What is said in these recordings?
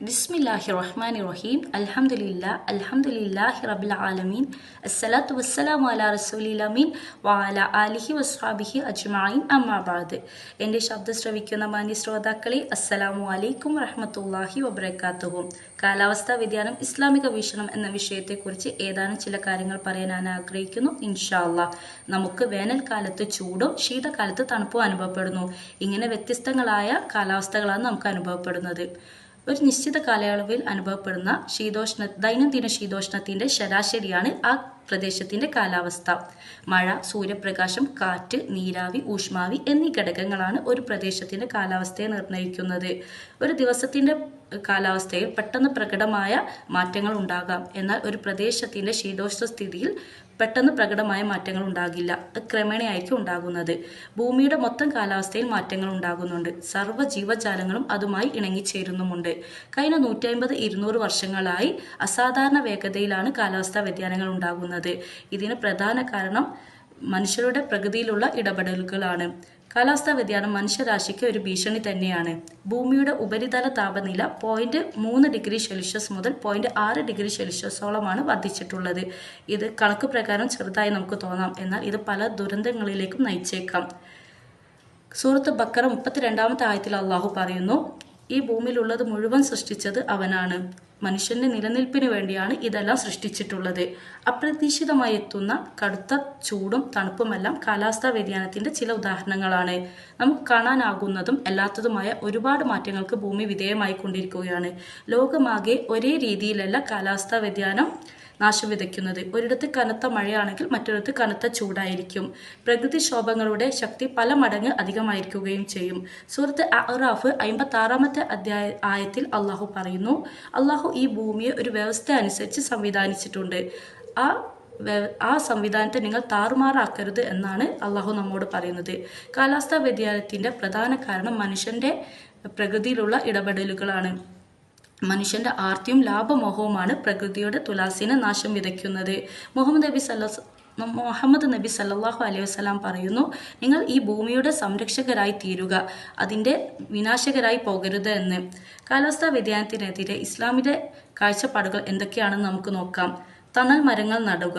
ബിസ്മില്ലാഹി റഹ്മാൻ റഹീം അലഹമില്ല അൽഹംദുലില്ലാഹി റബ്ബിൽ ആലമീൻ. അസ്സലാത്തു വസ്സലാം അല റസൂലിലമീൻ വാല അലിഹി വസ്ഹാബിഹി അജ്മഈൻ. അമ്മാബാദ് എന്റെ ശബ്ദം ശ്രവിക്കുന്ന മാന്യ ശ്രോതാക്കളെ അസ്സലാമു അലൈക്കും റഹ്മത്തുല്ലാഹി വബറകാതുഹു കാലാവസ്ഥാ വ്യതിയാനം ഇസ്ലാമിക വീക്ഷണം എന്ന വിഷയത്തെക്കുറിച്ച് ഏതാനും ചില കാര്യങ്ങൾ പറയാൻ ഞാൻ ആഗ്രഹിക്കുന്നു. ഇൻഷാല്ല നമുക്ക് വേനൽക്കാലത്ത് ചൂടും ശീതകാലത്ത് തണുപ്പും അനുഭവപ്പെടുന്നു. ഇങ്ങനെ വ്യത്യസ്തങ്ങളായ കാലാവസ്ഥകളാണ് നമുക്ക് അനുഭവപ്പെടുന്നത്. ഒരു നിശ്ചിത കാലയളവിൽ അനുഭവപ്പെടുന്ന ശീതോഷ്ണ ദൈനംദിന ശീതോഷ്ണത്തിന്റെ ശരാശരിയാണ് ആ പ്രദേശത്തിന്റെ കാലാവസ്ഥ. മഴ സൂര്യപ്രകാശം കാറ്റ് നീരാവി ഊഷ്മാവി എന്നീ ഘടകങ്ങളാണ് ഒരു പ്രദേശത്തിന്റെ കാലാവസ്ഥയെ നിർണയിക്കുന്നത്. ഒരു ദിവസത്തിന്റെ കാലാവസ്ഥയിൽ പെട്ടെന്ന് പ്രകടമായ മാറ്റങ്ങൾ ഉണ്ടാകാം. എന്നാൽ ഒരു പ്രദേശത്തിന്റെ ശീതോഷ്ണ സ്ഥിതിയിൽ പെട്ടെന്ന് പ്രകടമായ മാറ്റങ്ങൾ ഉണ്ടാകില്ല. ക്രമേണയായിരിക്കും ഉണ്ടാകുന്നത്. ഭൂമിയുടെ മൊത്തം കാലാവസ്ഥയിൽ മാറ്റങ്ങൾ ഉണ്ടാകുന്നുണ്ട്. സർവ ജീവജാലങ്ങളും അതുമായി ഇണങ്ങിച്ചേരുന്നുമുണ്ട്. കഴിഞ്ഞ നൂറ്റി അമ്പത് ഇരുന്നൂറ് വർഷങ്ങളായി അസാധാരണ വേഗതയിലാണ് കാലാവസ്ഥാ വ്യതിയാനങ്ങൾ ഉണ്ടാകുന്നത്. ഇതിന് പ്രധാന കാരണം മനുഷ്യരുടെ പ്രകൃതിയിലുള്ള ഇടപെടലുകളാണ്. കാലാവസ്ഥാ വ്യതിയാനം മനുഷ്യരാശിക്ക് ഒരു ഭീഷണി തന്നെയാണ്. ഭൂമിയുടെ ഉപരിതല താപനില പോയിന്റ് മൂന്ന് ഡിഗ്രി സെൽഷ്യസ് മുതൽ പോയിന്റ് ആറ് ഡിഗ്രി സെൽഷ്യസോളമാണ് വർദ്ധിച്ചിട്ടുള്ളത്. ഇത് കണക്ക് പ്രകാരം ചെറുതായി നമുക്ക് തോന്നാം. എന്നാൽ ഇത് പല ദുരന്തങ്ങളിലേക്കും നയിച്ചേക്കാം. സൂറത്ത് ബക്കറ മുപ്പത്തിരണ്ടാമത്തെ ആയത്തിൽ അള്ളാഹു പറയുന്നു ഈ ഭൂമിയിലുള്ളത് മുഴുവൻ സൃഷ്ടിച്ചത് അവനാണ്. മനുഷ്യന്റെ നിലനിൽപ്പിന് വേണ്ടിയാണ് ഇതെല്ലാം സൃഷ്ടിച്ചിട്ടുള്ളത്. അപ്രതീക്ഷിതമായി എത്തുന്ന കടുത്ത ചൂടും തണുപ്പുമെല്ലാം കാലാവസ്ഥാ വ്യതിയാനത്തിന്റെ ചില ഉദാഹരണങ്ങളാണ്. നമുക്ക് കാണാനാകുന്നതും അല്ലാത്തതുമായ ഒരുപാട് മാറ്റങ്ങൾക്ക് ഭൂമി വിധേയമായി കൊണ്ടിരിക്കുകയാണ് ലോകമാകെ ഒരേ രീതിയിലല്ല കാലാവസ്ഥാ വ്യതിയാനം നാശം വിതയ്ക്കുന്നത് ഒരിടത്ത് കനത്ത മഴയാണെങ്കിൽ മറ്റൊരിടത്ത് കനത്ത ചൂടായിരിക്കും. പ്രകൃതിക്ഷോഭങ്ങളുടെ ശക്തി പല മടങ്ങ് അധികമായിരിക്കുകയും ചെയ്യും. സൂറത്ത് അറാഫ് അമ്പത്തി ആറാമത്തെ അധ്യായ ആയത്തിൽ അള്ളാഹു പറയുന്നു അള്ളാഹു ഈ ഭൂമിയെ ഒരു വ്യവസ്ഥ അനുസരിച്ച് സംവിധാനിച്ചിട്ടുണ്ട്. ആ ആ സംവിധാനത്തെ നിങ്ങൾ താറുമാറാക്കരുത് എന്നാണ് അള്ളാഹു നമ്മോട് പറയുന്നത്. കാലാവസ്ഥാ വ്യതിയാനത്തിന്റെ പ്രധാന കാരണം മനുഷ്യന്റെ പ്രകൃതിയിലുള്ള ഇടപെടലുകളാണ്. മനുഷ്യന്റെ ആർത്തിയും ലാഭമോഹവുമാണ് പ്രകൃതിയുടെ തുലാസിനെ നാശം വിതയ്ക്കുന്നത്. മുഹമ്മദ് നബി സല്ല മുഹമ്മദ് നബി സല്ലാഹു അലൈഹി വസല്ലം പറയുന്നു നിങ്ങൾ ഈ ഭൂമിയുടെ സംരക്ഷകരായി തീരുക അതിന്റെ വിനാശകരായി പോകരുത് എന്ന്. കാലാവസ്ഥാ വ്യതിയാനത്തിനെതിരെ ഇസ്ലാമിന്റെ കാഴ്ചപ്പാടുകൾ എന്തൊക്കെയാണെന്ന് നമുക്ക് നോക്കാം. തണൽ മരങ്ങൾ നടുക.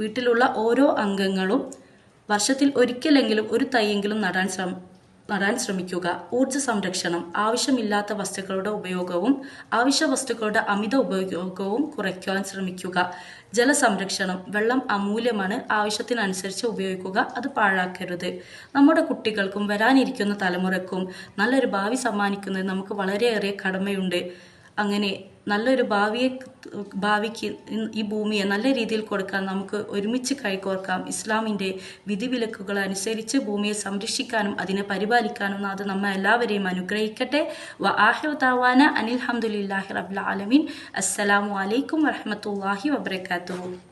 വീട്ടിലുള്ള ഓരോ അംഗങ്ങളും വർഷത്തിൽ ഒരിക്കലെങ്കിലും ഒരു തൈയെങ്കിലും നടാൻ ശ്രമ നടാൻ ശ്രമിക്കുക. ഊർജ സംരക്ഷണം ആവശ്യമില്ലാത്ത വസ്തുക്കളുടെ ഉപയോഗവും ആവശ്യ വസ്തുക്കളുടെ അമിത ഉപയോഗവും കുറയ്ക്കുവാൻ ശ്രമിക്കുക. ജലസംരക്ഷണം വെള്ളം അമൂല്യമാണ് ആവശ്യത്തിനനുസരിച്ച് ഉപയോഗിക്കുക അത് പാഴാക്കരുത്. നമ്മുടെ കുട്ടികൾക്കും വരാനിരിക്കുന്ന തലമുറക്കും നല്ലൊരു ഭാവി സമ്മാനിക്കുന്നത് നമുക്ക് വളരെയേറെ കടമയുണ്ട്. അങ്ങനെ നല്ലൊരു ഭാവിയെ ഭാവിക്ക് ഈ ഭൂമിയെ നല്ല രീതിയിൽ കൊടുക്കാൻ നമുക്ക് ഒരുമിച്ച് കൈകോർക്കാം. ഇസ്ലാമിന്റെ വിധിവിലക്കുകൾ അനുസരിച്ച് ഭൂമിയെ സംരക്ഷിക്കാനും അതിനെ പരിപാലിക്കാനും അത് നമ്മെ എല്ലാവരെയും അനുഗ്രഹിക്കട്ടെ. വ ആഹിർ താവാന അനിൽ ഹംദുലില്ലാഹി റബ്ബിൽ ആലമീൻ. അസ്സലാമു അലൈക്കും വറഹ്മത്തുള്ളാഹി വബറകാതുഹു.